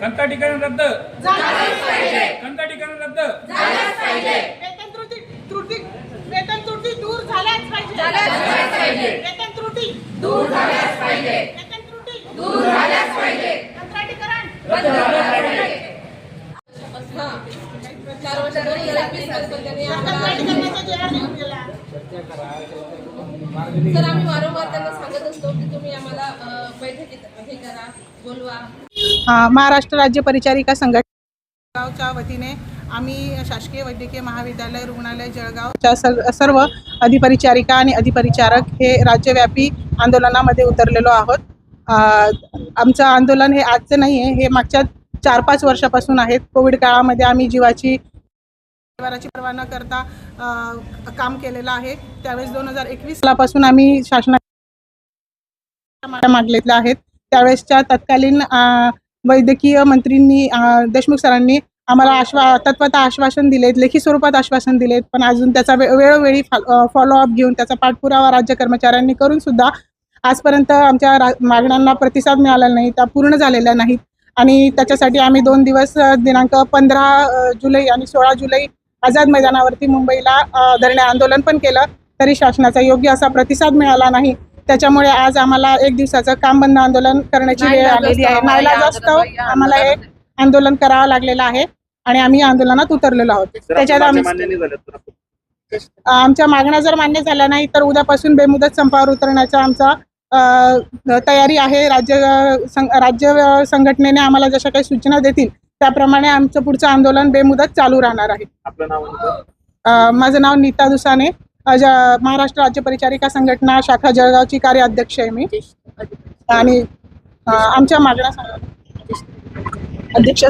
कंत्राटीकरण रद्द. कंत्राटीकरण रद्द. वेतन त्रुटी त्रुटी वेतन त्रुटी दूर झाल्याच पाहिजे. वेतन त्रुटी दूर झाल्याच पाहिजे. वेतन त्रुटी दूर झाल्याच पाहिजे. कंत्राटीकरण वर्ष दोन हजार एकवीसपासून त्यांनी आम्हाला कंत्राटीकरणाचा जी आर घेऊन गेला सर आम्ही वारंवार त्यांना सांगत असतो की तुम्ही आम्हाला अ, बैठकीत हे करा बोलवा. अ, महाराष्ट्र राज्य परिचारिका संघटनाच्या वतीने आम्ही शासकीय वैद्यकीय महाविद्यालय रुग्णालय जळगावच्या सर सर्व अधिपरिचारिका आणि अधिपरिचारक हे राज्यव्यापी आंदोलनामध्ये उतरलेलो आहोत. अ, आमचं आंदोलन हे आजचं नाही आहे हे मागच्या चार पाच वर्षापासून आहेत. कोविड काळामध्ये आम्ही जीवाची परिवाराची पर्वा न करता आ, काम केलेलं आहे. त्यावेळेस दोन हजार एकवीस सालापासून आम्ही शासना मागलेल्या आहेत. त्यावेळेसच्या तत्कालीन वैद्यकीय मंत्रींनी देशमुख सरांनी आम्हाला आश्वा तत्वता आश्वासन दिलेत लेखी स्वरूपात आश्वासन दिलेत. पण अजून त्याचा वेळोवेळी फॉलोअप घेऊन त्याचा पाठपुरावा राज्य कर्मचाऱ्यांनी करून सुद्धा आजपर्यंत आमच्या मागण्यांना प्रतिसाद मिळाला नाही त्या पूर्ण झालेल्या नाहीत. आणि त्याच्यासाठी आम्ही दोन दिवस दिनांक पंधरा जुलै आणि सोळा जुलै आझाद मैदानावरती मुंबईला धरणे आंदोलन पण केलं तरी शासनाचा योग्य असा प्रतिसाद मिळाला नाही. त्याच्यामुळे आज आम्हाला एक दिवसाचं काम बंद आंदोलन करण्याची वेळ आलेली आहे. नाईलाजास्तव आम्हाला हे आंदोलन करावं लागलेलं आहे आणि आम्ही या आंदोलनात उतरलेलो आहोत. त्याच्यात आम्ही आमच्या मागण्या जर मान्य झाल्या नाही तर उद्यापासून बेमुदत संपावर उतरण्याचा आमचा तयारी आहे. राज्य राज्य संघटनेने आम्हाला जशा काही सूचना देतील त्याप्रमाणे आमचं पुढचं आंदोलन बेमुदत चालू राहणार आहे आपलं नाव आणि पद? अ, माझं नाव नीता दुसाने महाराष्ट्र राज्य परिचारिका संघटना शाखा जळगावची कार्याध्यक्ष आहे मी आणि आमच्या मागण्या सांगा. अध्यक्ष.